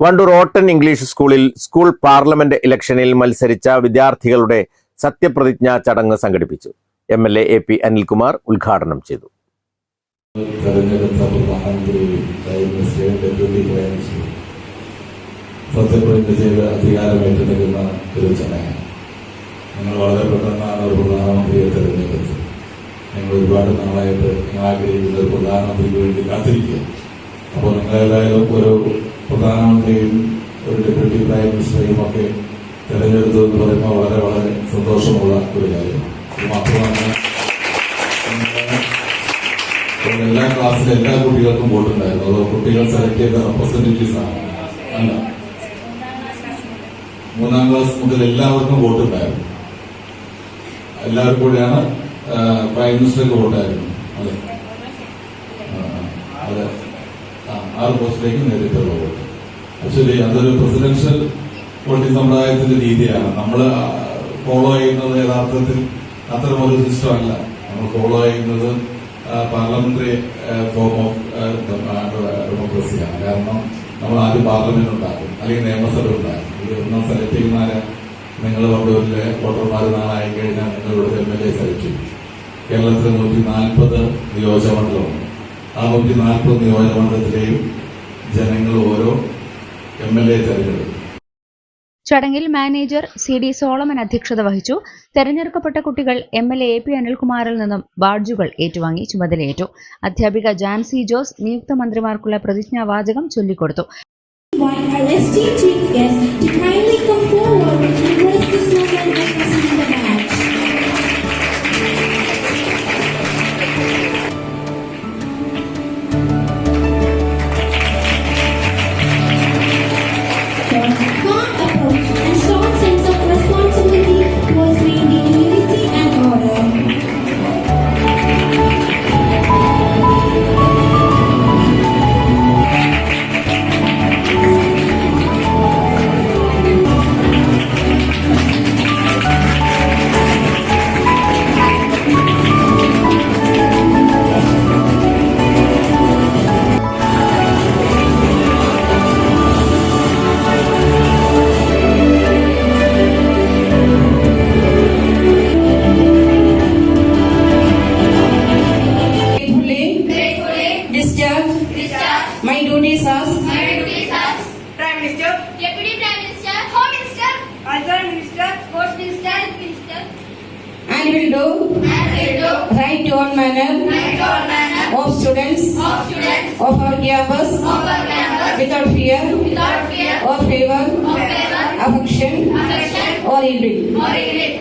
Wandoor Ottan English സ്കൂളിൽ school parliament ഇലക്ഷനിൽ മത്സരിച്ച വിദ്യാർത്ഥികളുടെ സത്യപ്രതിജ്ഞാ ചടങ്ങ് സംഘടിപ്പിച്ചു. M L A P Anilkumar ഉദ്ഘാടനം ചെയ്തു. സത്യപ്രതിജ്ഞ ചെയ്ത് അധികാരം ഒരു ചടങ്ങാണ് ഞങ്ങൾ വളരെ പെട്ടെന്നാണ് ഒരു പ്രധാനമന്ത്രിയെ തെരഞ്ഞെടുത്തത്. ഒരുപാട് നാളായിട്ട് ഞങ്ങൾ ആഗ്രഹിക്കുന്ന ഒരു പ്രധാനമന്ത്രിക്ക് വേണ്ടി കാത്തിരിക്കുക അപ്പോൾ നിങ്ങളേതായാലും ഒരു പ്രധാനമന്ത്രിയും ഒരു ഡെപ്യൂട്ടി പ്രൈം മിനിസ്റ്ററെയും ഒക്കെ തെരഞ്ഞെടുത്തു എന്ന് പറയുമ്പോൾ വളരെ വളരെ സന്തോഷമുള്ള ഒരു കാര്യമാണ്. മാത്രമല്ല എല്ലാ ക്ലാസ്സിലെ എല്ലാ കുട്ടികൾക്കും വോട്ടുണ്ടായിരുന്നു. അതോ കുട്ടികൾ സെലക്ട് ചെയ്ത റെപ്രസെന്റേറ്റീവ്സ് ആണ്. അല്ല. മൂന്നാം ക്ലാസ് മുതൽ എല്ലാവർക്കും വോട്ടുണ്ടായിരുന്നു. എല്ലാവർക്കും കൂടിയാണ് പ്രൈം മിനിസ്റ്റർക്ക് വോട്ടായിരുന്നു. അതെ. അതെ. ആറ് പോസ്റ്റിലേക്ക് നേരിട്ടുള്ള വോട്ട്. ആക്ച്വലി അതൊരു പ്രസിഡൻഷ്യൽ വോട്ടിംഗ് സമ്പ്രദായത്തിന്റെ രീതിയാണ്. നമ്മൾ ഫോളോ ചെയ്യുന്നത് യഥാർത്ഥത്തിൽ അത്തരമൊരു സിസ്റ്റം അല്ല. നമ്മൾ ഫോളോ ചെയ്യുന്നത് പാർലമെന്ററി ഫോം ഓഫ് ഡെമോക്രസിയാണ് കാരണം നമ്മൾ ആദ്യം പാർലമെന്റ് ഉണ്ടാക്കും അല്ലെങ്കിൽ നിയമസഭ ഉണ്ടാക്കും. ഇത് ഒന്നും സെലക്ട് ചെയ്യുന്ന ആരാ നിങ്ങൾ വണ്ടൂരിലെ വോട്ടർമാർ നാളായി കഴിഞ്ഞാൽ നിങ്ങൾ ഇവിടെ എം എൽ എ സെലക്ട് ചെയ്യും. കേരളത്തിൽ നൂറ്റി നാൽപ്പത് നിയോജകമണ്ഡലമുണ്ട് ആ നൂറ്റി നാൽപ്പത് നിയോജകമണ്ഡലത്തിലെയും ജനങ്ങൾ ഓരോ എം എൽ എ തെരഞ്ഞെടുക്കും ചടങ്ങിൽ മാനേജർ സി ഡി സോളമൻ അധ്യക്ഷത വഹിച്ചു. തെരഞ്ഞെടുക്കപ്പെട്ട കുട്ടികൾ M L A A P അനിൽകുമാറിൽ നിന്നും ബാഡ്ജുകൾ ഏറ്റുവാങ്ങി ചുമതലയേറ്റു. അധ്യാപിക ജാൻസി ജോസ് നിയുക്ത മന്ത്രിമാർക്കുള്ള പ്രതിജ്ഞാവാചകം ചൊല്ലിക്കൊടുത്തു. Prime prime Deputy Prime Minister, Home Minister, sports Minister, Sports Minister, Minister, And will do and will do right on manner right on manner of students of students of our campus of our campus without fear without fear or favor, of favor, affection affection, or ill will. or evil.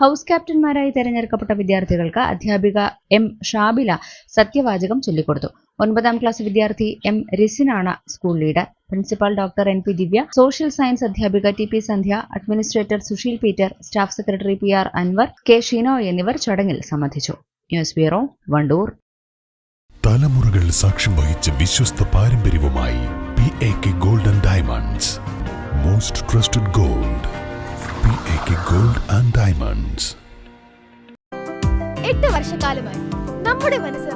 House ക്യാപ്റ്റന്മാരായി തെരഞ്ഞെടുക്കപ്പെട്ട വിദ്യാർത്ഥികൾക്ക് അധ്യാപിക M Shabila സത്യവാചകം ചൊല്ലിക്കൊടുത്തു ഒൻപതാം class വിദ്യാർത്ഥി M രസിനാണ് school leader principal doctor N P Divya social science അധ്യാപിക T P Sandhya administrator Susheel Peter staff secretary P R Anwar K Sheeno എന്നിവർ ചടങ്ങിൽ സംബന്ധിച്ചു. News bureau Wandoor. തലമുറകൾ സാക്ഷ്യം വഹിച്ച വിശ്വസ്ത പാരമ്പര്യവുമായി P A K golden diamonds most trusted gold P A K gold and diamonds എട്ട് വർഷക്കാലമായി നമ്മുടെ മനസ്സറിഞ്ഞ